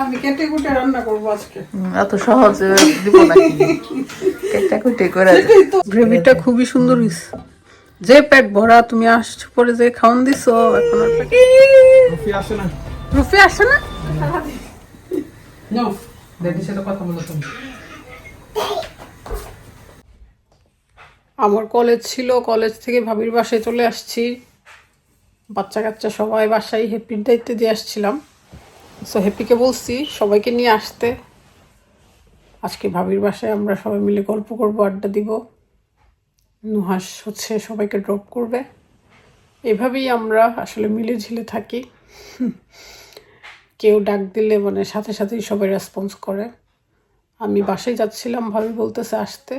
আমি কেটে কুটে রান্না করব আজকে। এত সহজে দিব না কেটে কুটে করে গ্রেভিটা খুবই সুন্দর হয়েছে যে পেট ভরা তুমি আসছো পরে যে খাওয়ান দিছো এখন আর পেট রুফি আসে না। রুফি আসে না? নাও ড্যাডির সাথে কথা বলো তুমি। আমার কলেজ ছিল কলেজ থেকে ভাবির বাসায় চলে আসছি। বাচ্চা কাচ্চা সবাই বাসায় হ্যাপির দায়িত্বে দিয়ে আসছিলাম। সো হ্যাপিকে বলছি, সবাইকে নিয়ে আসতে। আজকে ভাবির বাসায় আমরা সবাই মিলে গল্প করব, আড্ডা দিব। নুহাস হচ্ছে সবাইকে ড্রপ করবে। এভাবেই আমরা আসলে মিলে ঝিলে থাকি। কেউ ডাক দিলে মানে সাথে সাথেই সবাই রেসপন্স করে। আমি বাসায় যাচ্ছিলাম, ভাবি বলতেছে আসতে,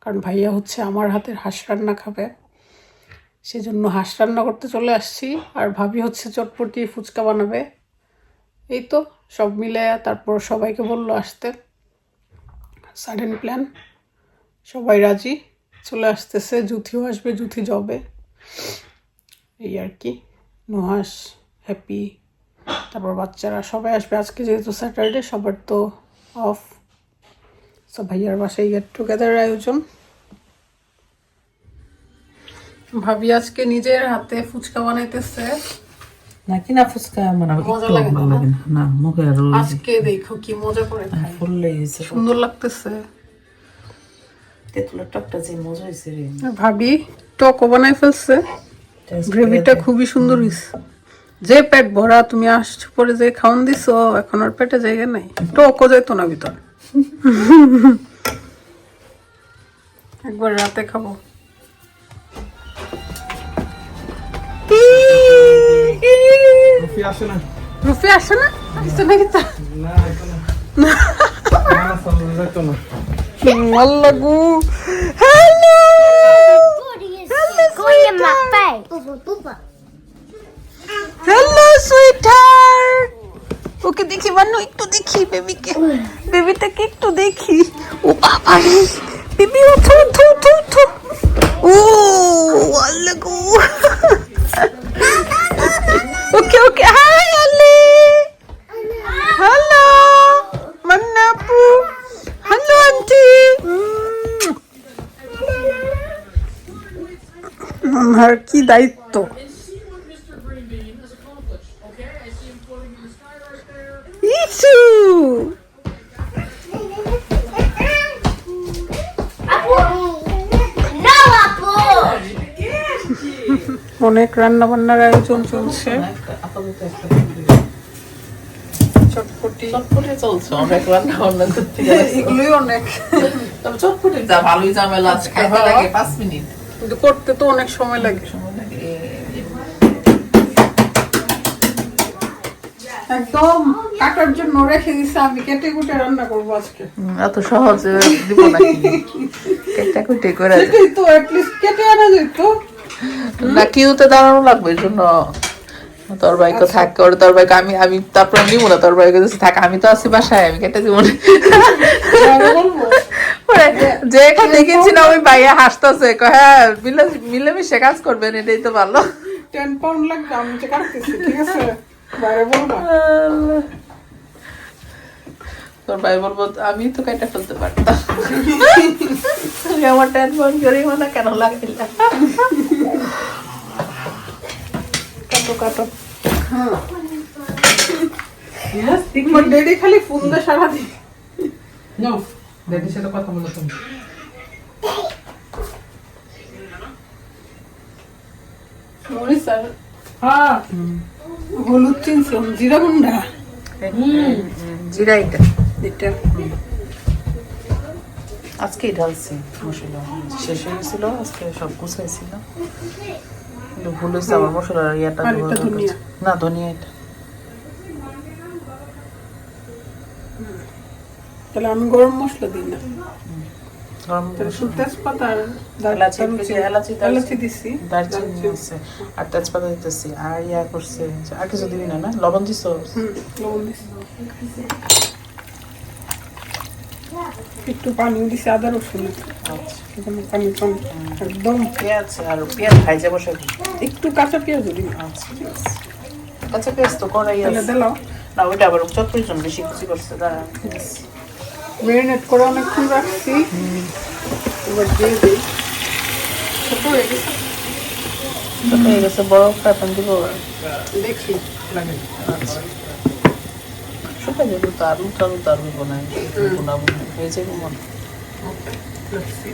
কারণ ভাইয়া হচ্ছে আমার হাতের হাঁস রান্না খাবে। সেজন্য হাঁস রান্না করতে চলে আসছি, আর ভাবি হচ্ছে চটপটি ফুচকা বানাবে। এই তো, সব মিলে তারপর সবাইকে বলল আসতে। সাডেন প্ল্যান সবাই রাজি, চলে আসতেছে জুথিও আসবে জুথি যাবে এই আর কি নুহাস হ্যাপি তারপর বাচ্চারা সবাই আসবে, আজকে যেহেতু স্যাটারডে সবার তো অফ সব ভাইয়ার বাসায় গেট টুগেদার আয়োজন। ভাবি আজকে নিজের হাতে ফুচকা বানাইতেছে। নাকি না ফুচকা মানে মজা লাগে ভালো লাগে না। মুখে আরও আজকে দেখো। কি মজা করে খাই। গেছে সুন্দর লাগতেছে। তেঁতুলের টকটা যে মজা হয়েছে রে। ভাবি টকও বানাই ফেলছে। গ্রেভিটা খুবই সুন্দর হয়েছে যে পেট ভরা তুমি আসছো পরে যে খাওয়ান দিছো এখন আর পেটে জায়গা নাই। টকও যাইতো না ভিতর। একবার রাতে খাব। রুফি আসে না রুফি আসে না আসে না হ্যালো. হ্যালো সুইটার ওকে দেখি বান্নু একটু দেখি বেবিকে বেবিটাকে একটু দেখি ও বাবা রে বেবি ওঠো ওঠো ওঠো ওঠো ও Allah okay okay hi Ali hello মান্নাপু hello aunty আমার কি দায়িত্ব ইসু অনেক রান্না বান্নার আয়োজন চলছে। আপাতত একটা চটপটি। চটপটে চলছে অনেক রান্না বান্না করতে এগুলোই অনেক। তবে চটপটে যা ভালোই ঝামেলা খাইতে হ্যাঁ। লাগে পাঁচ মিনিট। কিন্তু করতে তো অনেক সময় লাগে। সময় লাগে। একদম কাটার জন্য রেখে দিছে আমি কেটে কুটে রান্না করব আজকে। এত সহজে দিব না কেটে কুটে করে তো কেটে আনা যেত। না কিউতে দাঁড়ানো লাগবে এই জন্য তোর ভাইকে থাক করে তোর ভাইকে আমি আমি তারপরে নিবো না তোর কাছে থাক আমি তো আছি বাসায় আমি কেটে দিব না। আমি বলব পরে যে এখানে দেখেছি না ওই ভাইয়া হাসতেছে হ্যাঁ মিলে মিলেমিশে কাজ করবেন এটাই তো ভালো। টেন পাউন্ড লাগবে আমি ঠিক আছে? বাইরে বলব তোর ভাই বলব আমি তো কেটে ফেলতে পারতাম। তুমি আমার টেনশন করি না কেন লাগিল কাটো। ডেডি খালি ফোন সারাদিন নাও সাথে কথা বলো তুমি হ্যাঁ। হলুদ চিনছিলাম জিরা গুন্ডা। জিরা এটা। এটা। আজকেই ঢালছি মশলা। শেষ হয়েছিল আজকে সব গুছাইছিল। কিন্তু ভুল হয়েছে আমার মশলার ইয়াটা। না ধনিয়া এটা। তাহলে আমি গরম মশলা দিই না। আর তেজপাতা দিতেছি আর ইয়া করছে আর কিছু দিবি না না? লবণ দিছি। একটু পানিও দিছি আদা রসুন আচ্ছা একদম পেঁয়াজ আর পেঁয়াজ ভাইজা বসে একটু কাঁচা পেঁয়াজ দিই আচ্ছা ঠিক আছে। কাঁচা পেঁয়াজ তো তাহলে আছে। দিলাম না ওইটা আবার চত্বরের জন্য বেশি খুশি করছে দাঁড়া। মেরিনেট করে অনেকক্ষণ রাখছি। এবার দিয়ে দিই। ছোট হয়ে গেছে। ছোট হয়ে গেছে বড় একটা দিব। দেখি লাগে। শুকাই যাবে তো আর উঠার উঠার দিব না হয়ে যাবে মনে দেখছি।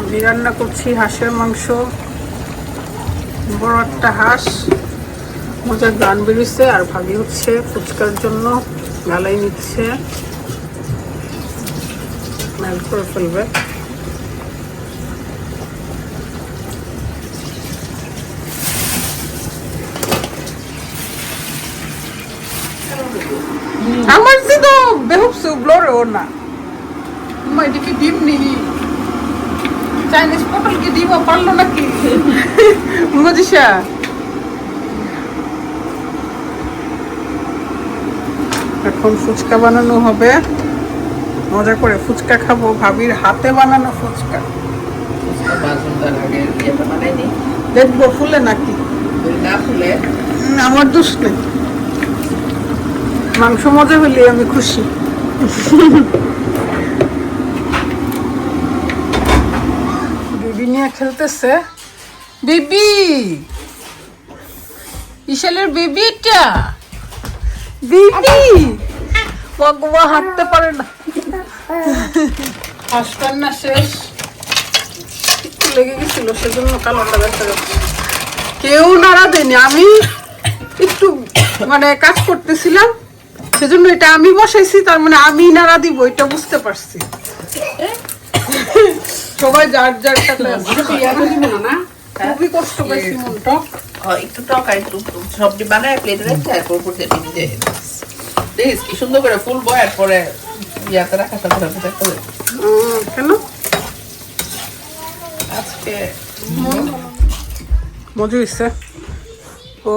আমি রান্না করছি হাঁসের মাংস। বড় একটা হাঁস। মজার গান বেরিয়েছে আর ভাবি হচ্ছে ফুচকার জন্য গালাই নিচ্ছে। মেল্ট করে ফেলবে। আমার তো বেহুবসে ব্লোরে ওর না। এদিকে ডিম নিই চাইনিজ পটলকে দিব পারল নাকি? মজিসা এখন ফুচকা বানানো হবে। মজা করে ফুচকা খাব। ভাবির হাতে বানানো ফুচকা। দেখব ফুলে নাকি? না ফুলে? আমার দোষ নেই। মাংস মজা হলে আমি খুশি বিবি নিয়ে খেলতেছে। বিবি! ইশালের বেবি এটা? বিবি! মগমা হাঁটতে পারে না। হাসপান না শেষ। লেগে গেছিল, সেজন্য কালোটা দেখা কেউ নাড়া দেয়নি। আমি একটু মানে কাজ করতেছিলাম। সেজন্য এটা আমি বসাইছি, তার মানে আমি নাড়া দিব, এটা বুঝতে পারছি। সবাই যার যার খুবই কষ্ট পাইছি হ্যাঁ, একটু টক আর একটু সবজি বানায় প্লেটে রেখে দিয়ে দিয়ে দেখিস কি সুন্দর করে ফুল বয়ার পরে ইয়াতে রাখার সাথে সাথে দেখতে কেন? আজকে মজা হয়েছে ও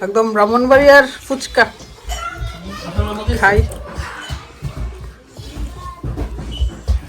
একদম ব্রাহ্মণবাড়িয়ার ফুচকা। খাই।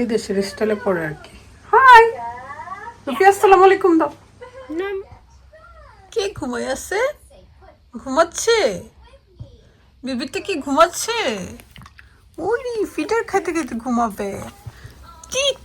এই দেশের স্টাইলে পড়ে আর কি। হাই রুফি আসসালাম আলাইকুম দাও। কে ঘুমাই আছে? ঘুমাচ্ছে? বিবিটা কি ঘুমাচ্ছে? ওরে ফিটার খাইতে খাইতে ঘুমাবে। ঠিক